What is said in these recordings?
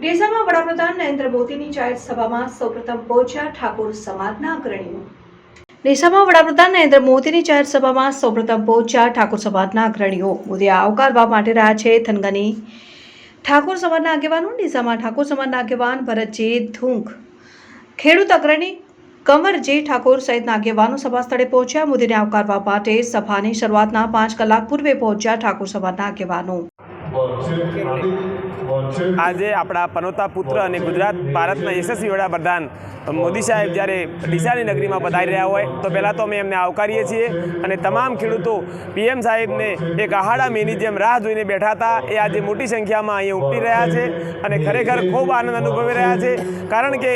ડીસામાં વડાપ્રધાન નરેન્દ્ર મોદીની જાહેર સભામાં સૌપ્રથમ પહોંચ્યા ઠાકોર સમાજના અગ્રણીઓ. ડીસામાં વડાપ્રધાન નરેન્દ્ર મોદીની જાહેર સભામાં સૌપ્રથમ પહોંચ્યા ઠાકોર સમાજના અગ્રણીઓ. મોદી આવકારવા માટે રહ્યા છે થનગની. ઠાકોર સમાજના આગેવાનો, ડીસામાં ઠાકોર સમાજના આગેવાન ભરતજી ધૂંક ખેડૂત અગ્રણી કમરજી ઠાકોર સહિતના આગેવાનો સભા સ્થળે પહોંચ્યા. મોદીને આવકારવા માટે સભાની શરૂઆતના પાંચ કલાક પૂર્વે પહોંચ્યા ઠાકોર સભાના આગેવાનો. આજે આપણા પનોતા પુત્ર અને ગુજરાત ભારતના યશસ્વી વડાપ્રધાન મોદી સાહેબ જ્યારે ડીસાની નગરીમાં પધારી રહ્યા હોય તો પહેલાં તો અમે એમને આવકારીએ છીએ અને તમામ ખેડૂતો પીએમ સાહેબને એક આહાડા મેની જેમ રાહ જોઈને બેઠા હતા. એ આજે મોટી સંખ્યામાં અહીંયા ઉપટી રહ્યા છે અને ખરેખર ખૂબ આનંદ અનુભવી રહ્યા છે. કારણ કે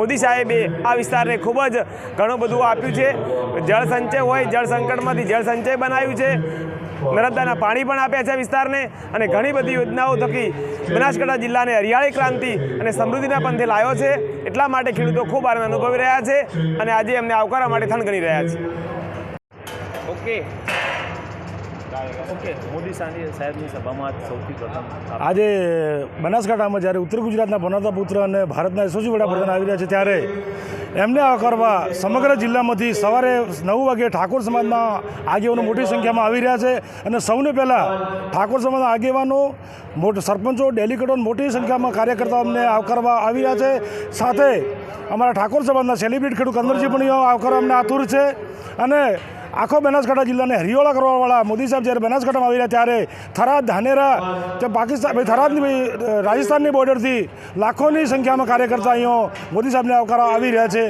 મોદી સાહેબે આ વિસ્તારને ખૂબ જ ઘણું બધું આપ્યું છે. જળ સંચય હોય જળ સંકટમાંથી જળ સંચય બનાવ્યું છે. નર્મદાના પાણી પણ આપ્યા છે વિસ્તારને અને ઘણી બધી યોજનાઓ થકી બનાસકાંઠા જિલ્લાને હરિયાળી ક્રાંતિ અને સમૃદ્ધિના પંથે લાવ્યો છે. એટલા માટે ખેડૂતો ખૂબ આનંદ અનુભવી રહ્યા છે અને આજે એમને આવકારવા માટે થનગણી રહ્યા છે. ઓકે. ઓકે. મોદી સાહેબની સભામાં સૌથી પ્રથમ આજે બનાસકાંઠામાં જ્યારે ઉત્તર ગુજરાતના ભણાતા પુત્ર અને ભારતના યશસ્વી વડાપ્રધાન આવી રહ્યા છે ત્યારે એમને આવકારવા સમગ્ર જિલ્લામાંથી સવારે નવ વાગે ઠાકોર સમાજના આગેવાનો મોટી સંખ્યામાં આવી રહ્યા છે અને સૌને પહેલાં ઠાકોર સમાજના આગેવાનો, મોટ સરપંચો ડેલિગેટો મોટી સંખ્યામાં કાર્યકર્તાઓ અમને આવકારવા આવી રહ્યા છે. સાથે અમારા ઠાકોર સમાજના સેલિબ્રિટી ખેડૂત કન્વરજી પણ આવકારવા અમને આતુર છે. અને આખો બનાસકાંઠા જિલ્લાને હરિયોળા કરવાવાળા મોદી સાહેબ જ્યારે બનાસકાંઠામાં આવી રહ્યા ત્યારે થરાદ, ધાનેરા કે પાકિસ્તાન થરાદની રાજસ્થાનની બોર્ડરથી લાખોની સંખ્યામાં કાર્યકર્તા અહીંયા મોદી સાહેબને આવકારવા આવી રહ્યા છે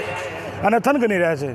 અને થન ગણી રહ્યા છે.